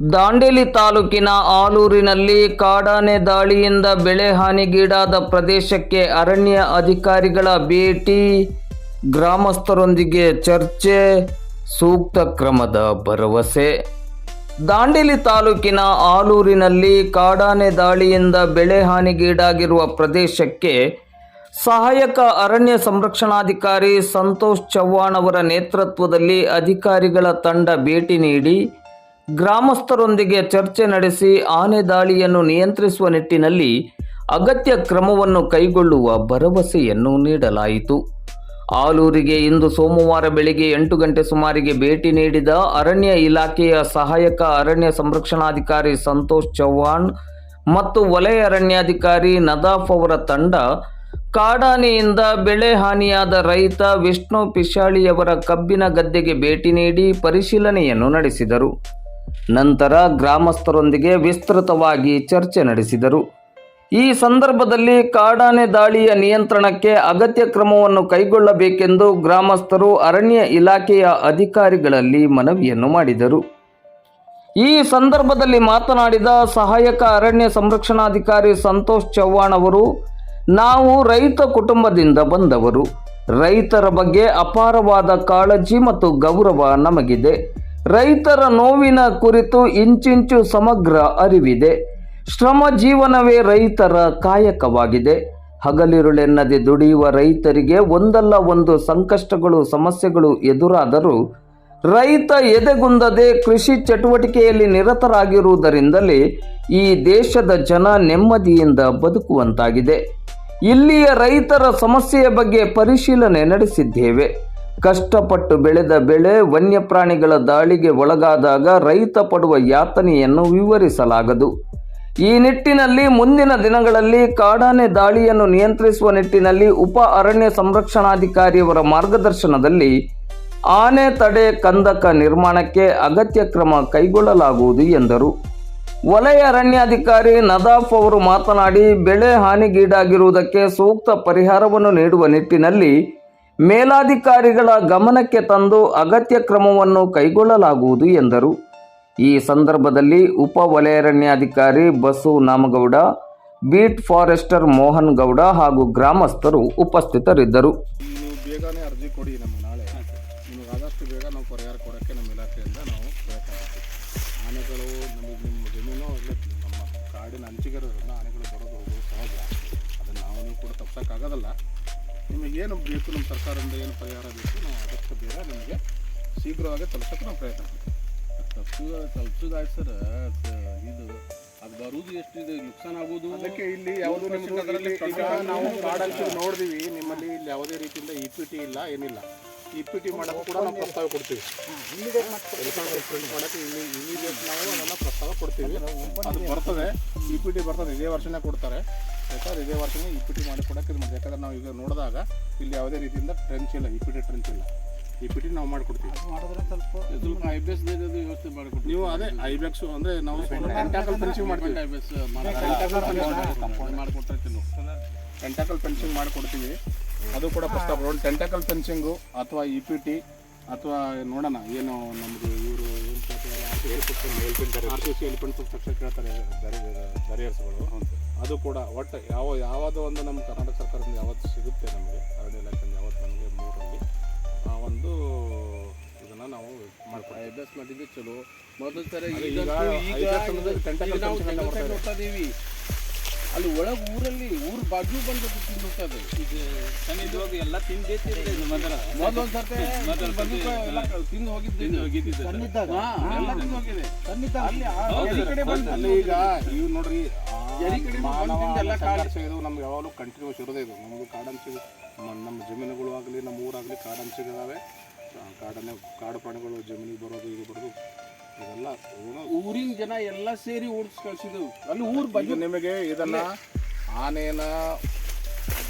ದಾಂಡೇಲಿ ತಾಲೂಕಿನ ಆಲೂರಿನಲ್ಲಿ ಕಾಡಾನೆ ದಾಳಿಯಿಂದ ಬೆಳೆ ಹಾನಿಗೀಡಾದ ಪ್ರದೇಶಕ್ಕೆ ಅರಣ್ಯ ಅಧಿಕಾರಿಗಳ ಭೇಟಿ. ಗ್ರಾಮಸ್ಥರೊಂದಿಗೆ ಚರ್ಚೆ, ಸೂಕ್ತ ಕ್ರಮದ ಭರವಸೆ. ದಾಂಡೇಲಿ ತಾಲೂಕಿನ ಆಲೂರಿನಲ್ಲಿ ಕಾಡಾನೆ ದಾಳಿಯಿಂದ ಬೆಳೆ ಹಾನಿಗೀಡಾಗಿರುವ ಪ್ರದೇಶಕ್ಕೆ ಸಹಾಯಕ ಅರಣ್ಯ ಸಂರಕ್ಷಣಾಧಿಕಾರಿ ಸಂತೋಷ್ ಚವ್ಹಾಣ್ ಅವರ ನೇತೃತ್ವದಲ್ಲಿ ಅಧಿಕಾರಿಗಳ ತಂಡ ಭೇಟಿ ನೀಡಿ ಗ್ರಾಮಸ್ಥರೊಂದಿಗೆ ಚರ್ಚೆ ನಡೆಸಿ ಆನೆ ದಾಳಿಯನ್ನು ನಿಯಂತ್ರಿಸುವ ನಿಟ್ಟಿನಲ್ಲಿ ಅಗತ್ಯ ಕ್ರಮವನ್ನು ಕೈಗೊಳ್ಳುವ ಭರವಸೆಯನ್ನು ನೀಡಲಾಯಿತು. ಆಲೂರಿಗೆ ಇಂದು ಸೋಮವಾರ ಬೆಳಿಗ್ಗೆ ಎಂಟು ಗಂಟೆ ಸುಮಾರಿಗೆ ಭೇಟಿ ನೀಡಿದ ಅರಣ್ಯ ಇಲಾಖೆಯ ಸಹಾಯಕ ಅರಣ್ಯ ಸಂರಕ್ಷಣಾಧಿಕಾರಿ ಸಂತೋಷ್ ಚೌಹಾಣ್ ಮತ್ತು ವಲಯ ಅರಣ್ಯಾಧಿಕಾರಿ ನದಾಫ್ ಅವರ ತಂಡ ಕಾಡಾನೆಯಿಂದ ಬೆಳೆ ಹಾನಿಯಾದ ರೈತ ವಿಷ್ಣು ಪಿಶಾಳಿಯವರ ಕಬ್ಬಿನ ಗದ್ದೆಗೆ ಭೇಟಿ ನೀಡಿ ಪರಿಶೀಲನೆಯನ್ನು ನಡೆಸಿದರು. ನಂತರ ಗ್ರಾಮಸ್ಥರೊಂದಿಗೆ ವಿಸ್ತೃತವಾಗಿ ಚರ್ಚೆ ನಡೆಸಿದರು. ಈ ಸಂದರ್ಭದಲ್ಲಿ ಕಾಡಾನೆ ದಾಳಿಯ ನಿಯಂತ್ರಣಕ್ಕೆ ಅಗತ್ಯ ಕ್ರಮವನ್ನು ಕೈಗೊಳ್ಳಬೇಕೆಂದು ಗ್ರಾಮಸ್ಥರು ಅರಣ್ಯ ಇಲಾಖೆಯ ಅಧಿಕಾರಿಗಳಲ್ಲಿ ಮನವಿಯನ್ನು ಮಾಡಿದರು. ಈ ಸಂದರ್ಭದಲ್ಲಿ ಮಾತನಾಡಿದ ಸಹಾಯಕ ಅರಣ್ಯ ಸಂರಕ್ಷಣಾಧಿಕಾರಿ ಸಂತೋಷ್ ಚವ್ಹಾಣ್ ಅವರು, ನಾವು ರೈತ ಕುಟುಂಬದಿಂದ ಬಂದವರು. ರೈತರ ಬಗ್ಗೆ ಅಪಾರವಾದ ಕಾಳಜಿ ಮತ್ತು ಗೌರವ ನಮಗಿದೆ. ರೈತರ ನೋವಿನ ಕುರಿತು ಇಂಚಿಂಚು ಸಮಗ್ರ ಅರಿವಿದೆ. ಶ್ರಮ ಜೀವನವೇ ರೈತರ ಕಾಯಕವಾಗಿದೆ. ಹಗಲಿರುಳೆನ್ನದೆ ದುಡಿಯುವ ರೈತರಿಗೆ ಒಂದಲ್ಲ ಒಂದು ಸಂಕಷ್ಟಗಳು, ಸಮಸ್ಯೆಗಳು ಎದುರಾದರೂ ರೈತ ಎದೆಗುಂದದೆ ಕೃಷಿ ಚಟುವಟಿಕೆಯಲ್ಲಿ ನಿರತರಾಗಿರುವುದರಿಂದಲೇ ಈ ದೇಶದ ಜನ ನೆಮ್ಮದಿಯಿಂದ ಬದುಕುವಂತಾಗಿದೆ. ಇಲ್ಲಿಯ ರೈತರ ಸಮಸ್ಯೆಯ ಬಗ್ಗೆ ಪರಿಶೀಲನೆ ನಡೆಸಿದ್ದೇವೆ. ಕಷ್ಟಪಟ್ಟು ಬೆಳೆದ ಬೆಳೆ ವನ್ಯಪ್ರಾಣಿಗಳ ದಾಳಿಗೆ ಒಳಗಾದಾಗ ರೈತ ಪಡುವ ಯಾತನೆಯನ್ನು ವಿವರಿಸಲಾಗದು. ಈ ನಿಟ್ಟಿನಲ್ಲಿ ಮುಂದಿನ ದಿನಗಳಲ್ಲಿ ಕಾಡಾನೆ ದಾಳಿಯನ್ನು ನಿಯಂತ್ರಿಸುವ ನಿಟ್ಟಿನಲ್ಲಿ ಉಪ ಅರಣ್ಯ ಸಂರಕ್ಷಣಾಧಿಕಾರಿಯವರ ಮಾರ್ಗದರ್ಶನದಲ್ಲಿ ಆನೆ ತಡೆ ಕಂದಕ ನಿರ್ಮಾಣಕ್ಕೆ ಅಗತ್ಯ ಕ್ರಮ ಕೈಗೊಳ್ಳಲಾಗುವುದು ಎಂದರು. ವಲಯ ಅರಣ್ಯಾಧಿಕಾರಿ ನದಾಫ್ ಅವರು ಮಾತನಾಡಿ, ಬೆಳೆ ಹಾನಿಗೀಡಾಗಿರುವುದಕ್ಕೆ ಸೂಕ್ತ ಪರಿಹಾರವನ್ನು ನೀಡುವ ನಿಟ್ಟಿನಲ್ಲಿ ಮೇಲಾಧಿಕಾರಿಗಳ ಗಮನಕ್ಕೆ ತಂದು ಅಗತ್ಯ ಕ್ರಮವನ್ನು ಕೈಗೊಳ್ಳಲಾಗುವುದು ಎಂದರು. ಈ ಸಂದರ್ಭದಲ್ಲಿ ಉಪ ವಲಯಾರಣ್ಯಾಧಿಕಾರಿ ಬಸು ನಾಮಗೌಡ, ಬೀಟ್ ಫಾರೆಸ್ಟರ್ ಮೋಹನ್ ಗೌಡ ಹಾಗೂ ಗ್ರಾಮಸ್ಥರು ಉಪಸ್ಥಿತರಿದ್ದರು. ಬೇಗನೆ ಅರ್ಜಿ ಆನೆಗಳು ಬರೋದು ಹೋಗೋದು ಸಹಜ. ಅದನ್ನು ನಾವು ಕೂಡ ತಪ್ಸೋಕ್ಕಾಗೋದಲ್ಲ. ನಿಮಗೇನು ಬೇಕು ನಮ್ಮ ಸರ್ಕಾರದಿಂದ ಏನು ಪರಿಹಾರ ಬೇಕು ನಾವು ಅದಕ್ಕೆ ಬೇರೆ ನಿಮಗೆ ಶೀಘ್ರವಾಗಿ ತಲುಪಕ್ಕೆ ನಾವು ಪ್ರಯತ್ನ ಮಾಡ್ತೀವಿ. ತಪ್ಸು ತಪ್ಸೋದಾಯ್ತು ಸರ್. ಇದು ಅದು ಬರುವುದು ಎಷ್ಟು ಇದು ನುಕ್ಸಾನ್ ಆಗೋದು? ಅದಕ್ಕೆ ಇಲ್ಲಿ ಯಾವುದು ನಾವು ಕಾಡಲ್ಲಿ ನೋಡಿದೀವಿ. ನಿಮ್ಮಲ್ಲಿ ಇಲ್ಲಿ ಯಾವುದೇ ರೀತಿಯಿಂದ ಇ ಪಿ ಟಿ ಇಲ್ಲ ಏನಿಲ್ಲ. ಇ ಪಿ ಟಿ ಮಾಡೋದು ಕೂಡ ನಾವು ಪ್ರಸ್ತಾವ ಕೊಡ್ತೀವಿ. ಇಮಿಡಿಯೇಟ್ ಪ್ರಿಂಟ್ ಮಾಡೋಕ್ಕೆ ಇಲ್ಲಿ ಇಮಿಡಿಯೇಟ್ ನಾವು ಅದನ್ನು ಪ್ರಸ್ತಾವ ಕೊಡ್ತೀವಿ. ಅದು ಬರ್ತದೆ. ಇ ಪಿ ಟಿ ಬರ್ತದೆ. ಇದೇ ವರ್ಷನೇ ಕೊಡ್ತಾರೆ. ಯಾಕಂದ್ರೆ ಇದೇ ವರ್ಷನೇ ಇಕ್ವಿಟಿ ಪಿ ಟಿ ಮಾಡಿ ಕೊಡೋಕ್ಕೆ ಇದು ಮಾಡ್ತೀವಿ. ಯಾಕಂದ್ರೆ ನಾವು ಈಗ ನೋಡಿದಾಗ ಇಲ್ಲಿ ಯಾವುದೇ ರೀತಿಯಿಂದ ಟ್ರೆಂಚ್ ಇಲ್ಲ ಇಕ್ವಿಟಿ ಪಿ ಟಿ ಟ್ರೆಂಚ್ ಇಲ್ಲ. ಇಕ್ವಿಟಿ ಪಿ ಟಿ ನಾವು ಮಾಡಿಕೊಡ್ತೀವಿ. ಸ್ವಲ್ಪ ಐ ಬಿ ಎಸ್ ವ್ಯವಸ್ಥೆ ಮಾಡ್ಕೊಡ್ತೀವಿ. ನೀವು ಅದೇ ಐಬೆಕ್ಸ್ ಅಂದರೆ ನಾವು ಟೆಂಟಾಕಲ್ ಫೆನ್ಸಿಂಗ್ ಮಾಡ್ತೀವಿ. ಐ ಬಿ ಎಸ್ ನಾವು ಟೆಂಟಾಕಲ್ ಫೆನ್ಸಿಂಗ್ ಮಾಡ್ಕೊಡ್ತೀವಿ. ಅದು ಕೂಡ first of all tentacle fencing ಅಥವಾ ಇ ಪಿ ಟಿ ಅಥವಾ ನೋಡೋಣ ಏನು ನಮ್ಮದು ಇವರು ಆರ್ ಸಿ ಸಿ ಎಲಿಫೆಂಟ್ ತಕ್ಷಣ ಕೇಳ್ತಾರೆ ಬ್ಯಾರಿಯರ್ಸ್ಗಳು ಅದು ಕೂಡ ಒಟ್ಟು ಯಾವ ಯಾವುದೋ ಒಂದು ನಮ್ಮ ಕರ್ನಾಟಕ ಸರ್ಕಾರದಿಂದ ಯಾವತ್ತು ಸಿಗುತ್ತೆ ನಮಗೆ ಅರಣ್ಯ ಇಲಾಖೆಯಿಂದ ಯಾವತ್ತು ನಮಗೆ ಮೂರಲ್ಲಿ ಆ ಒಂದು ಇದನ್ನು ನಾವು ಮಾಡ್ಕೊಡ್ತೀವಿ. ಅಭ್ಯಾಸ ಮಾಡಿದ್ದು ಚಲೋ. ಮೊದಲು ಸರಿ ಈಗ ಈಗ ನೋಡ್ತಾ ಇದೀವಿ. ಅಲ್ಲಿ ಒಳಗೆ ಊರಲ್ಲಿ ಊರ್ ಬಾಜು ಬಂದು ತಿಂದುಬಿಡ್ತಾ ಅದು. ಇದು ಎಲ್ಲ ತಿಂದೈತಿ ಸರ್ತಿ ತಿಂದು ಹೋಗಿದ್ದು ಎಲ್ಲ ತಿಂದು ಹೋಗಿದೆ. ಅಲ್ಲಿ ಆ ಎಲೆ ಕಡೆ ಬಂದು ಅಲ್ಲಿ ಈಗ ಇವು ನೋಡ್ರಿ ಎಲ್ಲಿ ಕಡೆ ಬಂದಿಂದ ಎಲ್ಲ ಇದು ನಮ್ಗೆ ಯಾವಾಗಲೂ ಕಂಟಿನ್ಯೂಸ್ ಇರೋದೇ ಇದು. ನಮಗೆ ಕಾಡಂಚಿ ಮ- ನಮ್ಮ ಜಮೀನುಗಳು ಆಗಲಿ ನಮ್ಮ ಊರಾಗಲಿ ಕಾಡಂಚಿಗಳಿದಾವೆ ಕಾಡನ್ನ ಕಾಡು ಪ್ರಾಣಿಗಳು ಜಮೀನಿಗೆ ಬರೋದು ಇದು ಬರೋದು. ಇದೆಲ್ಲ ಊರಿನ ಜನ ಎಲ್ಲ ಸೇರಿ ಓಡಿಸ್ ಕಳ್ಸಿದ್ರು ಅಲ್ಲಿ ಊರ್ ಬಾಜು ಇದು ನಿಮಗೆ ಇದನ್ನ ಆನೆನ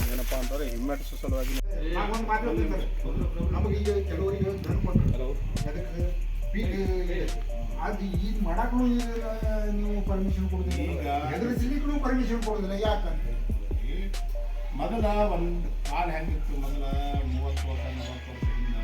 ಏನಪ್ಪ ಅಂತಂದ್ರೆ ಹಿಮ್ಮೆಟ್ಟಿಸೋ ಸಲುವಾಗಿ ನಾವೊಂದು ಮಾತು ಹೇಳ್ತೀನಿ ಸರ್. ನಮಗೆ ಈಗ ಕೆಲವರಿಗೆ ದನ ಕೊಟ್ಟರು ಅದಕ್ಕೆ ಪೀಕ್ ಇದೆ ಅದು ಈಗ ಮಾಡಕ್ಕೂ ಈಗ ನೀವು ಪರ್ಮಿಷನ್ ಕೊಡೋದಿಲ್ಲ ಈಗ- ಎದುರಿಸಲಿಕ್ಕೂ ಪರ್ಮಿಷನ್ ಕೊಡೋದಿಲ್ಲ ಯಾಕಂತ ಮೊದಲ ಒಂದು ಕಾಲ ಹೆಂಗಿತ್ತು ಮೊದಲ ಮೂವತ್ತು ವರ್ಷ ನಲವತ್ತು ವರ್ಷದಿಂದ